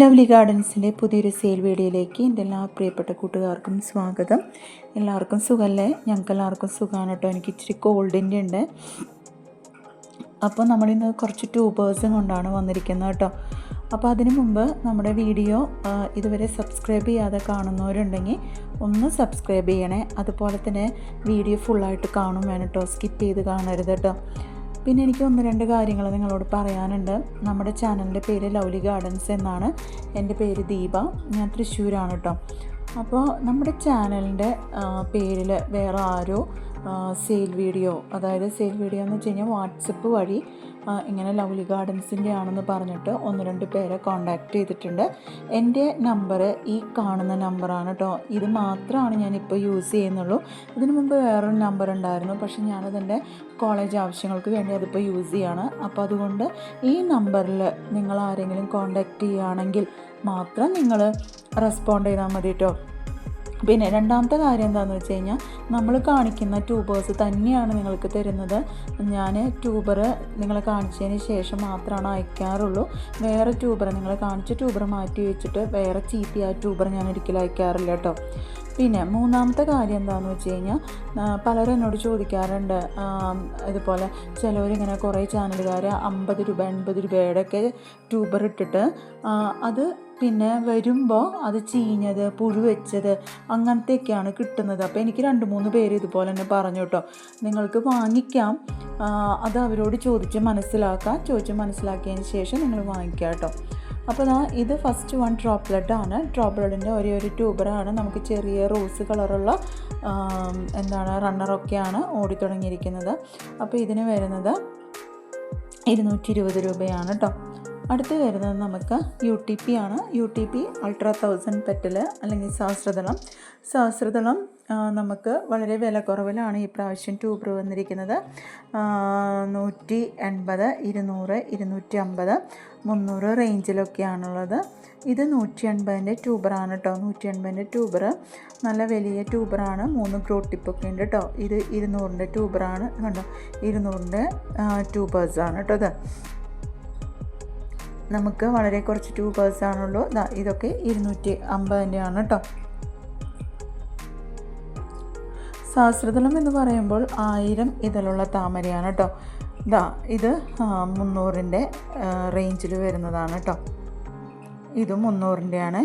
Lovely ഗാർഡൻസിന്റെ പുതിയൊരു sale വീഡിയോയിലേക്ക് എന്റെ എല്ലാ പ്രിയപ്പെട്ട കൂട്ടുകാർക്കും സ്വാഗതം. എല്ലാവർക്കും സുഖമല്ലേ? ഞങ്ങൾക്ക് എല്ലാവർക്കും സുഖമാണ് കേട്ടോ. എനിക്ക് ഇച്ചിരി കോൾഡിന്റെ ഉണ്ട്. അപ്പോൾ നമ്മളിന്ന് കുറച്ച് ട്യൂബേഴ്സും കൊണ്ടാണ് വന്നിരിക്കുന്നത് കേട്ടോ. അപ്പോൾ അതിനു മുമ്പ് നമ്മുടെ വീഡിയോ ഇതുവരെ സബ്സ്ക്രൈബ് ചെയ്യാതെ കാണുന്നവരുണ്ടെങ്കിൽ ഒന്ന് സബ്സ്ക്രൈബ് ചെയ്യണേ. അതുപോലെ തന്നെ വീഡിയോ ഫുള്ളായിട്ട് കാണും വേണം കേട്ടോ. സ്കിപ്പ് ചെയ്ത് കാണരുത് കേട്ടോ. പിന്നെ എനിക്ക് ഒന്ന് രണ്ട് കാര്യങ്ങൾ നിങ്ങളോട് പറയാനുണ്ട്. നമ്മുടെ ചാനലിന്റെ പേര് ലൗലി ഗാർഡൻസ് എന്നാണ്. എന്റെ പേര് ദീപ. ഞാൻ തൃശ്ശൂരാണ് കേട്ടോ അപ്പോൾ നമ്മുടെ ചാനലിന്റെ പേരിൽ വേറെ ആരോ സെയിൽ വീഡിയോ അതായത് സെയിൽ വീഡിയോ എന്ന് വെച്ച് കഴിഞ്ഞാൽ വാട്സപ്പ് വഴി ഇങ്ങനെ ലവ്ലി ഗാർഡൻസിന്റെ ആണെന്ന് പറഞ്ഞിട്ട് ഒന്ന് രണ്ട് പേരെ കോണ്ടാക്ട് ചെയ്തിട്ടുണ്ട്. എന്റെ നമ്പർ ഈ കാണുന്ന നമ്പറാണ് കേട്ടോ ഇത് മാത്രമാണ് ഞാനിപ്പോൾ യൂസ് ചെയ്യുന്നുള്ളൂ. ഇതിനു മുമ്പ് വേറൊരു നമ്പർ ഉണ്ടായിരുന്നു. പക്ഷേ ഞാനതെന്റെ കോളേജ് ആവശ്യങ്ങൾക്ക് വേണ്ടി അതിപ്പോൾ യൂസ് ചെയ്യാണ്. അപ്പോൾ അതുകൊണ്ട് ഈ നമ്പറിൽ നിങ്ങൾ ആരെങ്കിലും കോണ്ടാക്ട് ചെയ്യുകയാണെങ്കിൽ മാത്രം നിങ്ങൾ റെസ്പോണ്ട് ചെയ്താൽ മതി കേട്ടോ പിന്നെ രണ്ടാമത്തെ കാര്യം എന്താണെന്ന് വെച്ച് കഴിഞ്ഞാൽ നമ്മൾ കാണിക്കുന്ന ട്യൂബേഴ്സ് തന്നെയാണ് നിങ്ങൾക്ക് തരുന്നത്. ഞാൻ ട്യൂബർ നിങ്ങളെ കാണിച്ചതിന് ശേഷം മാത്രമാണ് അയക്കാറുള്ളൂ. വേറെ ട്യൂബർ നിങ്ങൾ കാണിച്ച ട്യൂബർ മാറ്റി വെച്ചിട്ട് വേറെ ചീത്തി ആ ട്യൂബർ ഞാൻ ഒരിക്കലും അയക്കാറില്ല കേട്ടോ പിന്നെ മൂന്നാമത്തെ കാര്യം എന്താണെന്ന് വെച്ച് കഴിഞ്ഞാൽ പലരും എന്നോട് ചോദിക്കാറുണ്ട്. ഇതുപോലെ ചിലവരിങ്ങനെ കുറേ ചാനലുകാർ അമ്പത് രൂപ എൺപത് രൂപയുടെ ഒക്കെ ട്യൂബർ ഇട്ടിട്ട് അത് പിന്നെ വരുമ്പോൾ അത് ചീഞ്ഞത് പുഴുവെച്ചത് അങ്ങനത്തെയൊക്കെയാണ് കിട്ടുന്നത്. അപ്പോൾ എനിക്ക് രണ്ട് മൂന്ന് പേര് ഇതുപോലെ തന്നെ പറഞ്ഞു കേട്ടോ. നിങ്ങൾക്ക് വാങ്ങിക്കാം. അത് അവരോട് ചോദിച്ച് മനസ്സിലാക്കാം. ചോദിച്ച് മനസ്സിലാക്കിയതിന് ശേഷം നിങ്ങൾ വാങ്ങിക്കാം കേട്ടോ. അപ്പോൾ ദാ ഇത് ഫസ്റ്റ് വൺ ഡ്രോപ്ലെറ്റ് ആണ്. ഡ്രോപ്ലെറ്റിന്റെ ഒരേ ഒരു ട്യൂബറാണ് നമുക്ക് ചെറിയ റോസ് കളറുള്ള എന്താണ് റണ്ണറൊക്കെയാണ് ഓടിത്തുടങ്ങിയിരിക്കുന്നത് അപ്പോൾ ഇതിന് വരുന്നത് ഇരുന്നൂറ്റി ഇരുപത് രൂപയാണ് കേട്ടോ. അടുത്ത് വരുന്നത് നമുക്ക് യു ടി പി ആണ്. U T P ultra thousand petal അല്ലെങ്കിൽ സഹസ്രതളം സഹസ്രതളം നമുക്ക് വളരെ വില കുറവിലാണ് ഈ പ്രാവശ്യം ട്യൂബർ വന്നിരിക്കുന്നത്. നൂറ്റി എൺപത് ഇരുന്നൂറ് ഇരുന്നൂറ്റി അമ്പത് മുന്നൂറ് റേഞ്ചിലൊക്കെയാണുള്ളത്. ഇത് നൂറ്റി എൺപതിന്റെ ട്യൂബറാണ് കേട്ടോ നൂറ്റി എൺപതിന്റെ ട്യൂബർ. നല്ല വലിയ ട്യൂബറാണ്. മൂന്ന് ഗ്രോ ടിപ്പൊക്കെ ഉണ്ട് കേട്ടോ ഇത് ഇരുന്നൂറിന്റെ ട്യൂബറാണ്. കണ്ടോ? ഇരുന്നൂറിന്റെ ട്യൂബേഴ്സാണ് കേട്ടോ ഇത്. നമുക്ക് വളരെ കുറച്ച് ട്യൂബേഴ്സ് ആണുള്ളൂ. ദാ ഇതൊക്കെ ഇരുന്നൂറ്റി അമ്പതിന്റെ ആണ് കേട്ടോ സഹസ്രതലം എന്ന് പറയുമ്പോൾ ആയിരം ഇതിലുള്ള താമരയാണ് കേട്ടോ ഇതാ ഇത് മുന്നൂറിന്റെ റേഞ്ചിൽ വരുന്നതാണ് കേട്ടോ ഇത് മുന്നൂറിന്റെയാണ്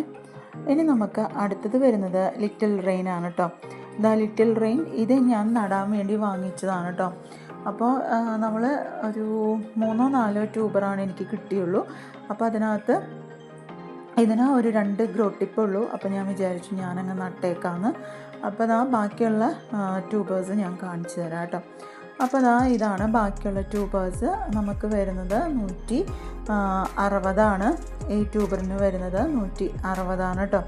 ഇനി നമുക്ക് അടുത്തത് വരുന്നത് ലിറ്റിൽ റെയിൻ ആണ് കേട്ടോ ദ ലിറ്റിൽ റെയിൻ ഇത് ഞാൻ നടാൻ വേണ്ടി വാങ്ങിച്ചതാണ് കേട്ടോ അപ്പോൾ നമ്മൾ ഒരു മൂന്നോ നാലോ ട്യൂബറാണ് എനിക്ക് കിട്ടിയുള്ളൂ. അപ്പോൾ അതിനകത്ത് ഇതിന് ഒരു രണ്ട് ഗ്രോ ഉള്ളൂ അപ്പോൾ ഞാൻ വിചാരിച്ചു ഞാനങ്ങ് നട്ടേക്കാന്ന്. അപ്പോൾ അതാ ബാക്കിയുള്ള ട്യൂബേഴ്സ് ഞാൻ കാണിച്ചു തരാം കേട്ടോ. അപ്പോൾ അതാ ഇതാണ് ബാക്കിയുള്ള ട്യൂബേഴ്സ്. നമുക്ക് വരുന്നത് നൂറ്റി അറുപതാണ്. ഈ ട്യൂബറിന് വരുന്നത് നൂറ്റി അറുപതാണ് കേട്ടോ.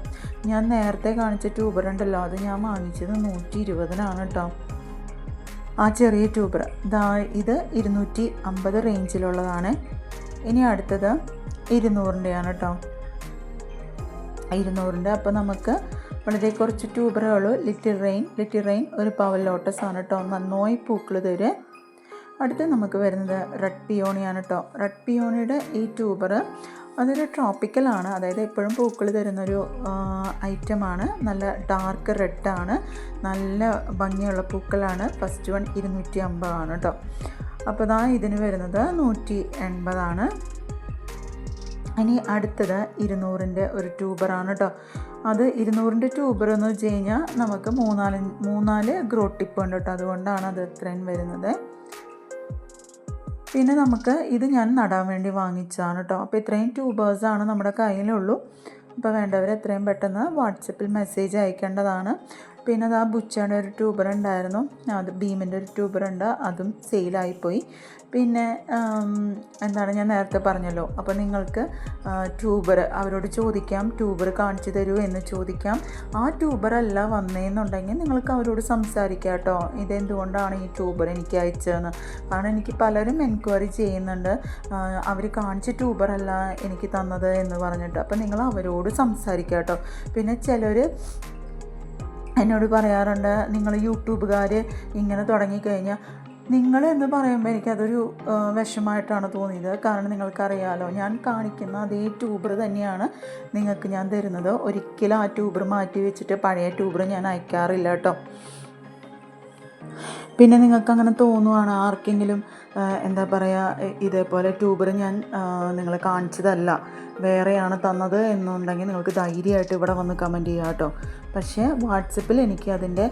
ഞാൻ നേരത്തെ കാണിച്ച ട്യൂബർ ഉണ്ടല്ലോ അത് ഞാൻ വാങ്ങിച്ചത് നൂറ്റി ഇരുപതിനാണ് കേട്ടോ. ആ ചെറിയ ട്യൂബർ ഇതാ ഇത് ഇരുന്നൂറ്റി അമ്പത് റേഞ്ചിലുള്ളതാണ് ഇനി അടുത്തത് ഇരുന്നൂറിന്റെയാണ് കേട്ടോ ഇരുന്നൂറിന്റെ അപ്പോൾ നമുക്ക് വളരെ കുറച്ച് ട്യൂബറുകൾ ലിറ്റിൽ റെയിൻ ലിറ്റിൽ റെയിൻ ഒരു പവൽ ലോട്ടസ് ആണ് കേട്ടോ നന്നായി പൂക്കൾ തരും. അടുത്ത് നമുക്ക് വരുന്നത് റെഡ് പിയോണിയാണ് കേട്ടോ റെഡ് പിയോണിയുടെ ഈ ട്യൂബർ അതൊരു ട്രോപ്പിക്കലാണ് അതായത് എപ്പോഴും പൂക്കൾ തരുന്നൊരു ഐറ്റമാണ് നല്ല ഡാർക്ക് റെഡാണ് നല്ല ഭംഗിയുള്ള പൂക്കളാണ്. ഫസ്റ്റ് വൺ ഇരുന്നൂറ്റി അമ്പതാണ് കേട്ടോ അപ്പോൾ ദാ ഇതിന് വരുന്നത് നൂറ്റി എൺപതാണ് ഇനി അടുത്തത് ഇരുന്നൂറിന്റെ ഒരു ട്യൂബറാണ് കേട്ടോ അത് ഇരുന്നൂറിന്റെ ട്യൂബർ എന്ന് വെച്ച് കഴിഞ്ഞാൽ നമുക്ക് മൂന്നാൽ മൂന്നാൽ ഗ്രോ ടിപ്പ് ഉണ്ട് കേട്ടോ അതുകൊണ്ടാണ് അത് ഇത്രയും വരുന്നത്. പിന്നെ നമുക്ക് ഇത് ഞാൻ നടാൻ വേണ്ടി വാങ്ങിച്ചതാണ് കേട്ടോ അപ്പോൾ ഇത്രയും ട്യൂബേഴ്സാണ് നമ്മുടെ കയ്യിലുള്ളൂ. അപ്പോൾ വേണ്ടവർ എത്രയും പെട്ടെന്ന് വാട്സപ്പിൽ മെസ്സേജ് അയക്കേണ്ടതാണ്. പിന്നെ അത് ആ ബുച്ചയുടെ ഒരു ട്യൂബർ ഉണ്ടായിരുന്നു. അത് ഭീമിന്റെ ഒരു ട്യൂബർ ഉണ്ട്. അതും സെയിലായിപ്പോയി പിന്നെ എന്താണ് ഞാൻ നേരത്തെ പറഞ്ഞല്ലോ. അപ്പോൾ നിങ്ങൾക്ക് ട്യൂബർ അവരോട് ചോദിക്കാം ട്യൂബർ കാണിച്ചു തരൂ എന്ന് ചോദിക്കാം. ആ ട്യൂബർ അല്ല വന്നതെന്നുണ്ടെങ്കിൽ നിങ്ങൾക്ക് അവരോട് സംസാരിക്കാം കേട്ടോ. ഇതെന്തുകൊണ്ടാണ് ഈ ട്യൂബർ എനിക്ക് അയച്ചതെന്ന്? കാരണം എനിക്ക് പലരും എൻക്വയറി ചെയ്യുന്നുണ്ട്. അവർ കാണിച്ച ട്യൂബർ അല്ല എനിക്ക് തന്നത് എന്ന് പറഞ്ഞിട്ട്. അപ്പോൾ നിങ്ങൾ അവരോട് സംസാരിക്കാം കേട്ടോ. പിന്നെ ചിലർ എന്നോട് പറയാറുണ്ട് നിങ്ങൾ യൂട്യൂബുകാർ ഇങ്ങനെ തുടങ്ങിക്കഴിഞ്ഞാൽ നിങ്ങൾ എന്ന് പറയുമ്പോൾ എനിക്കതൊരു വിഷമായിട്ടാണ് തോന്നിയത്. കാരണം നിങ്ങൾക്കറിയാലോ ഞാൻ കാണിക്കുന്ന അതേ ട്യൂബർ തന്നെയാണ് നിങ്ങൾക്ക് ഞാൻ തരുന്നത്. ഒരിക്കലും ആ ട്യൂബർ മാറ്റി വെച്ചിട്ട് പഴയ ട്യൂബർ ഞാൻ അയക്കാറില്ല കേട്ടോ. പിന്നെ നിങ്ങൾക്ക് അങ്ങനെ തോന്നുവാണ് ആർക്കെങ്കിലും എന്താ പറയുക ഇതേപോലെ ട്യൂബർ ഞാൻ നിങ്ങളെ കാണിച്ചതല്ല. വേറെയാണ് തന്നത് എന്നുണ്ടെങ്കിൽ നിങ്ങൾക്ക് ധൈര്യമായിട്ട് ഇവിടെ വന്ന് കമന്റ് ചെയ്യാം കേട്ടോ. പക്ഷേ വാട്സപ്പിൽ എനിക്ക് അതിന്റെ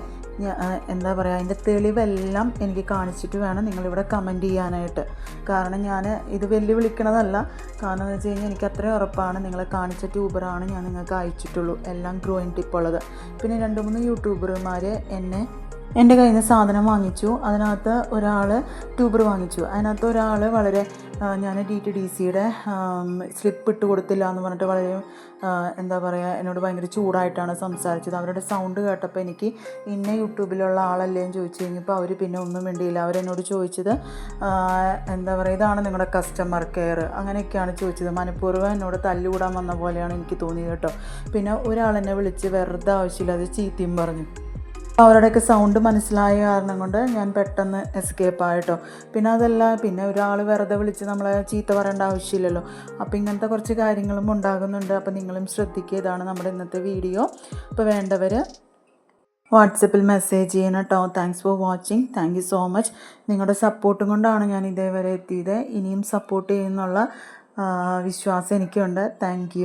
എന്താ പറയുക അതിന്റെ തെളിവെല്ലാം എനിക്ക് കാണിച്ചിട്ട് വേണം നിങ്ങളിവിടെ കമന്റ് ചെയ്യാനായിട്ട്. കാരണം ഞാൻ ഇത് വെല്ലുവിളിക്കണതല്ല. കാരണം എന്ന് വെച്ച് കഴിഞ്ഞാൽ എനിക്ക് അത്രയും ഉറപ്പാണ് നിങ്ങളെ കാണിച്ച ട്യൂബറാണ് ഞാൻ നിങ്ങൾക്ക് അയച്ചിട്ടുള്ളൂ. എല്ലാം ഗ്രോയിൻ ടിപ്പുള്ളത് പിന്നെ രണ്ട് മൂന്ന് യൂട്യൂബർമാർ എന്നെ എന്റെ കയ്യിൽ നിന്ന് സാധനം വാങ്ങിച്ചു. അതിനകത്ത് ഒരാൾ ട്യൂബർ വാങ്ങിച്ചു. അതിനകത്ത് ഒരാൾ വളരെ ഞാൻ ഡി ടി ഡി സിയുടെ സ്ലിപ്പ് ഇട്ട് കൊടുത്തില്ല എന്ന് പറഞ്ഞിട്ട് വളരെ എന്താ പറയുക എന്നോട് ഭയങ്കര ചൂടായിട്ടാണ് സംസാരിച്ചത്. അവരുടെ സൗണ്ട് കേട്ടപ്പോൾ എനിക്ക് ഇന്ന യൂട്യൂബിലുള്ള ആളല്ലേ എന്ന് ചോദിച്ചു കഴിഞ്ഞപ്പോൾ അവർ പിന്നെ ഒന്നും വേണ്ടിയില്ല അവരെന്നോട് ചോദിച്ചത് എന്താ പറയുക ഇതാണ് നിങ്ങളുടെ കസ്റ്റമർ കെയർ അങ്ങനെയൊക്കെയാണ് ചോദിച്ചത്. മനഃപൂർവം എന്നോട് തല്ലുകൂടാൻ വന്ന പോലെയാണ് എനിക്ക് തോന്നിയത് കേട്ടോ. പിന്നെ ഒരാളെന്നെ വിളിച്ച് വെറുതെ ആവശ്യമില്ലാതെ ചീത്തയും പറഞ്ഞു. അവരുടെയൊക്കെ സൗണ്ട് മനസ്സിലായ കാരണം കൊണ്ട് ഞാൻ പെട്ടെന്ന് എസ്കേപ്പ് ആയിട്ടോ. പിന്നെ അതല്ല പിന്നെ ഒരാൾ വെറുതെ വിളിച്ച് നമ്മളെ ചീത്ത പറയേണ്ട ആവശ്യമില്ലല്ലോ. അപ്പോൾ ഇങ്ങനത്തെ കുറച്ച് കാര്യങ്ങളും ഉണ്ടാകുന്നുണ്ട്. അപ്പോൾ നിങ്ങളും ശ്രദ്ധിക്കുക. ഇതാണ് നമ്മുടെ ഇന്നത്തെ വീഡിയോ അപ്പോൾ വേണ്ടവർ വാട്സപ്പിൽ മെസ്സേജ് ചെയ്യണം കേട്ടോ. Thanks for watching thank you so much നിങ്ങളുടെ സപ്പോർട്ടും കൊണ്ടാണ് ഞാൻ ഇതേവരെ എത്തിയത്. ഇനിയും സപ്പോർട്ട് ചെയ്യുന്നുള്ള വിശ്വാസം എനിക്കുണ്ട്. താങ്ക്